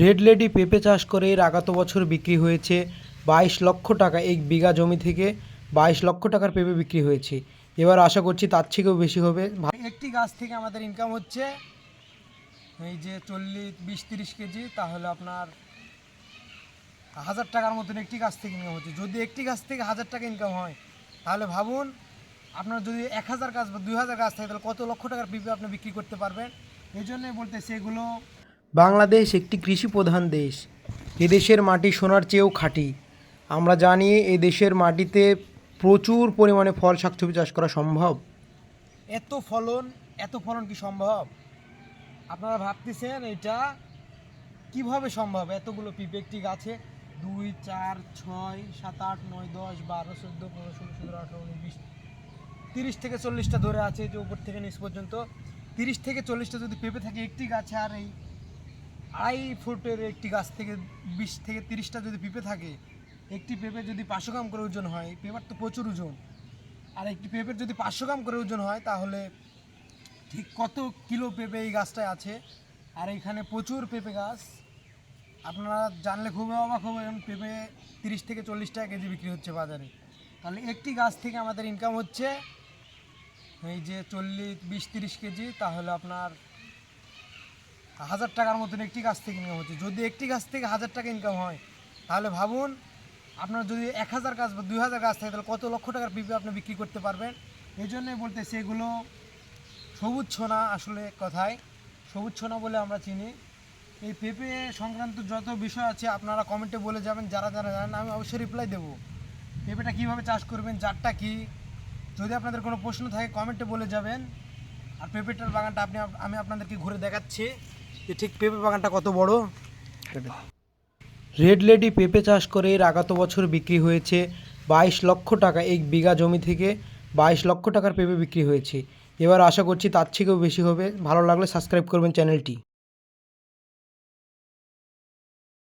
Red lady পেঁপে চাষ করে এর আগত বছর বিক্রি হয়েছে বাইশ লক্ষ টাকা এক বিঘা জমি থেকে বাইশ লক্ষ টাকার পেঁপে বিক্রি হয়েছে। এবার আশা করছি তার থেকেও বেশি হবে। একটি গাছ থেকে আমাদের ইনকাম হচ্ছে এই যে চল্লিশ, বিশ, তিরিশ কেজি, তাহলে আপনার হাজার টাকার মতন একটি গাছ থেকে ইনকাম হচ্ছে। যদি একটি গাছ থেকে হাজার টাকা ইনকাম হয়, তাহলে ভাবুন আপনার যদি এক হাজার গাছ বা দুই হাজার গাছ থাকে, তাহলে কত লক্ষ টাকার পেঁপে আপনি বিক্রি করতে পারবেন? এই জন্যই বলতেছি এগুলো বাংলাদেশ একটি কৃষি প্রধান দেশ এদেশের মাটি সোনার চেয়েও খাঁটি। আমরা জানি এই দেশের মাটিতে প্রচুর পরিমাণে ফল, শাকসবজি চাষ করা সম্ভব। এত ফলন এত ফলন কি সম্ভব? আপনারা ভাবতেছেন এটা কীভাবে সম্ভব? এতগুলো পিঁপে একটি গাছে দুই, চার, ছয়, সাত, আট, নয়, দশ, বারো, চোদ্দ, পনেরো, ষোলো, সতেরো, আঠারো, উনিশ, বিশ, তিরিশ থেকে চল্লিশটা ধরে আছে যে উপর থেকে নিচ পর্যন্ত। তিরিশ থেকে চল্লিশটা যদি পেঁপে থাকে একটি গাছে আর এই আড়াই ফুটের একটি গাছ থেকে বিশ থেকে তিরিশটা যদি পেঁপে থাকে, একটি পেঁপে যদি পাঁচশো গ্রাম করে ওজন হয়, পেঁপের তো প্রচুর ওজন, আর একটি পেঁপের যদি পাঁচশো গ্রাম করে ওজন হয়, তাহলে ঠিক কত কিলো পেঁপে এই গাছটায় আছে? আর এখানে প্রচুর পেঁপে গাছ। আপনারা জানলে খুবই অবাক হবেন, পেঁপে তিরিশ থেকে চল্লিশ টাকা কেজি বিক্রি হচ্ছে বাজারে। তাহলে একটি গাছ থেকে আমাদের ইনকাম হচ্ছে এই যে চল্লিশ, বিশ, তিরিশ কেজি, তাহলে আপনার হাজার টাকার মতন একটি গাছ থেকে ইনকাম হচ্ছে। যদি একটি গাছ থেকে হাজার টাকা ইনকাম হয়, তাহলে ভাবুন, আপনার যদি এক হাজার গাছ বা দুই হাজার গাছ থাকে, তাহলে কত লক্ষ টাকার পিপি আপনি বিক্রি করতে পারবেন? এই জন্যই বলতেছি এগুলো সবুজ ছোনা আসলে কথায়। সবুজ ছোনা বলে আমরা চিনি। এই পেঁপে সংক্রান্ত যত বিষয় আছে, আপনারা কমেন্টে বলে যাবেন, যারা যারা জানেন আমি অবশ্যই রিপ্লাই দেবো। পেঁপেটা কীভাবে চাষ করবেন, জাতটা কী? যদি আপনাদের কোনো প্রশ্ন থাকে কমেন্টে বলে যাবেন। আর পেঁপেটার বাগানটা আপনি, আমি আপনাদেরকে ঘুরে দেখাচ্ছি। যে ঠিক পেঁপে বাগানটা কত বড়? রেড লেডি পেঁপে চাষ করে এর আগত বছর বিক্রি হয়েছে বাইশ লক্ষ টাকা এক বিঘা জমি থেকে বাইশ লক্ষ টাকার পেঁপে বিক্রি হয়েছে। এবার আশা করছি তার থেকেও বেশি হবে। ভালো লাগলে সাবস্ক্রাইব করবেন চ্যানেলটি।